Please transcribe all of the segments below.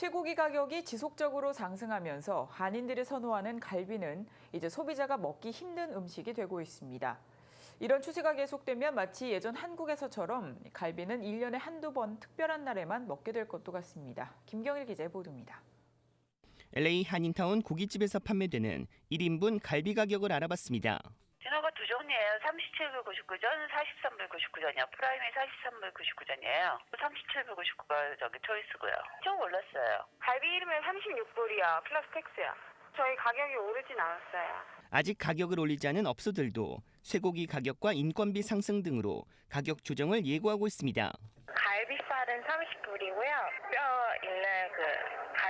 쇠고기 가격이 지속적으로 상승하면서 한인들이 선호하는 갈비는 이제 소비자가 먹기 힘든 음식이 되고 있습니다. 이런 추세가 계속되면 마치 예전 한국에서처럼 갈비는 1년에 한두 번 특별한 날에만 먹게 될 것도 같습니다. 김경일 기자의 보도입니다. LA 한인타운 고깃집에서 판매되는 1인분 갈비 가격을 알아봤습니다. 디너가 두 종이에요. 37불 99전, 43불 99전이요. 프라임이 43불 99전이에요. 37불 99가 저기 초이스고요. 좀 올랐어요. 갈비 이름은 36불이야. 플러스 텍스야. 저희 가격이 오르진 않았어요. 아직 가격을 올리지 않은 업소들도 쇠고기 가격과 인건비 상승 등으로 가격 조정을 예고하고 있습니다. 갈비살은 30불이고요. 뼈그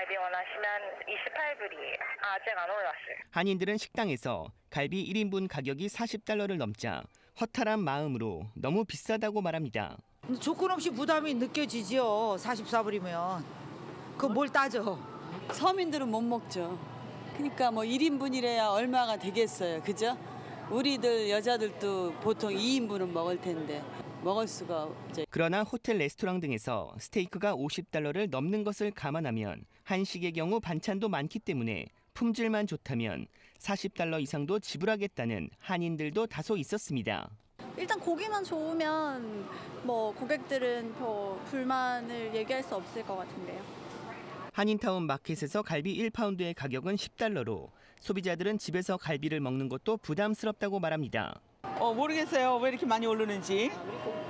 갈비 원하시면 28불이에요. 아직 안 올랐어요. 한인들은 식당에서 갈비 1인분 가격이 40달러를 넘자 허탈한 마음으로 너무 비싸다고 말합니다. 조건 없이 부담이 느껴지지요. 44불이면. 그 뭘 따져. 서민들은 못 먹죠. 그러니까 뭐 1인분이래야 얼마가 되겠어요. 그죠? 우리들 여자들도 보통 2인분은 먹을 텐데 먹을 수가 없죠. 그러나 호텔 레스토랑 등에서 스테이크가 50달러를 넘는 것을 감안하면 한식의 경우 반찬도 많기 때문에 품질만 좋다면 40달러 이상도 지불하겠다는 한인들도 다소 있었습니다. 일단 고기만 좋으면 뭐 고객들은 더 불만을 얘기할 수 없을 것 같은데요. 한인타운 마켓에서 갈비 1파운드의 가격은 10달러로 소비자들은 집에서 갈비를 먹는 것도 부담스럽다고 말합니다. 어 모르겠어요 왜 이렇게 많이 오르는지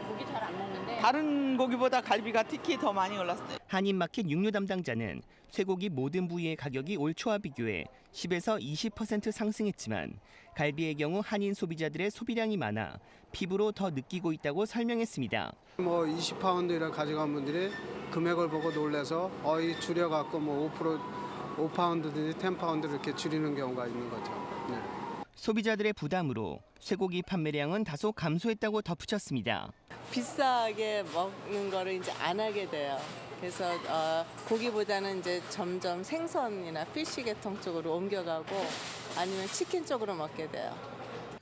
고기 잘 안 먹는데 다른 고기보다 갈비가 특히 더 많이 올랐어요 한인마켓 육류 담당자는 쇠고기 모든 부위의 가격이 올 초와 비교해 10에서 20% 상승했지만 갈비의 경우 한인 소비자들의 소비량이 많아 피부로 더 느끼고 있다고 설명했습니다. 뭐 20파운드를 가져간 분들이 금액을 보고 놀래서 어이 줄여갖고 뭐5% 5파운드든지 10파운드 이렇게 줄이는 경우가 있는 거죠. 네. 소비자들의 부담으로 쇠고기 판매량은 다소 감소했다고 덧붙였습니다. 비싸게 먹는 거를 이제 안 하게 돼요. 그래서 어, 고기보다는 이제 점점 생선이나 피쉬 계통 쪽으로 옮겨가고 아니면 치킨 쪽으로 먹게 돼요.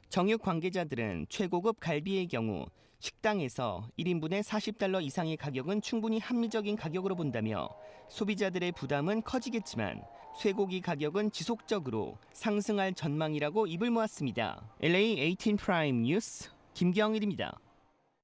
정육 관계자들은 최고급 갈비의 경우 식당에서 1인분에 40달러 이상의 가격은 충분히 합리적인 가격으로 본다며 소비자들의 부담은 커지겠지만 쇠고기 가격은 지속적으로 상승할 전망이라고 입을 모았습니다. LA 18 프라임 뉴스 김경일입니다.